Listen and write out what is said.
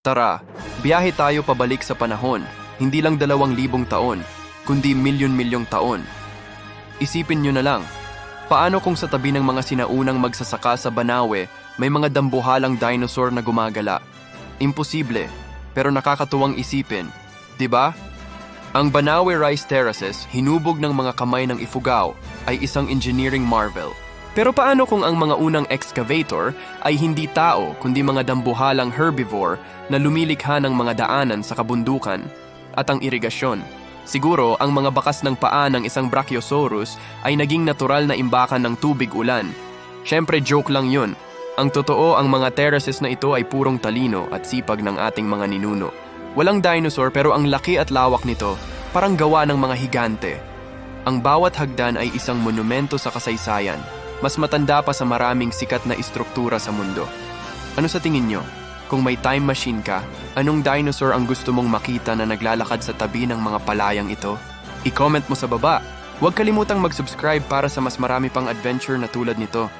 Tara, biyahe tayo pabalik sa panahon, hindi lang dalawang libong taon, kundi milyon-milyong taon. Isipin nyo na lang, paano kung sa tabi ng mga sinaunang magsasaka sa Banawe, may mga dambuhalang dinosaur na gumagala? Imposible, pero nakakatuwang isipin, di ba? Ang Banawe Rice Terraces, hinubog ng mga kamay ng Ifugao, ay isang engineering marvel. Pero paano kung ang mga unang excavator ay hindi tao kundi mga dambuhalang herbivore na lumilikha ng mga daanan sa kabundukan at ang irigasyon? Siguro ang mga bakas ng paa ng isang Brachiosaurus ay naging natural na imbakan ng tubig ulan. Siyempre joke lang yun. Ang totoo ang mga terraces na ito ay purong talino at sipag ng ating mga ninuno. Walang dinosaur pero ang laki at lawak nito parang gawa ng mga higante. Ang bawat hagdan ay isang monumento sa kasaysayan, mas matanda pa sa maraming sikat na istruktura sa mundo. Ano sa tingin nyo? Kung may time machine ka, anong dinosaur ang gusto mong makita na naglalakad sa tabi ng mga palayang ito? I-comment mo sa baba. Huwag kalimutang mag-subscribe para sa mas marami pang adventure na tulad nito.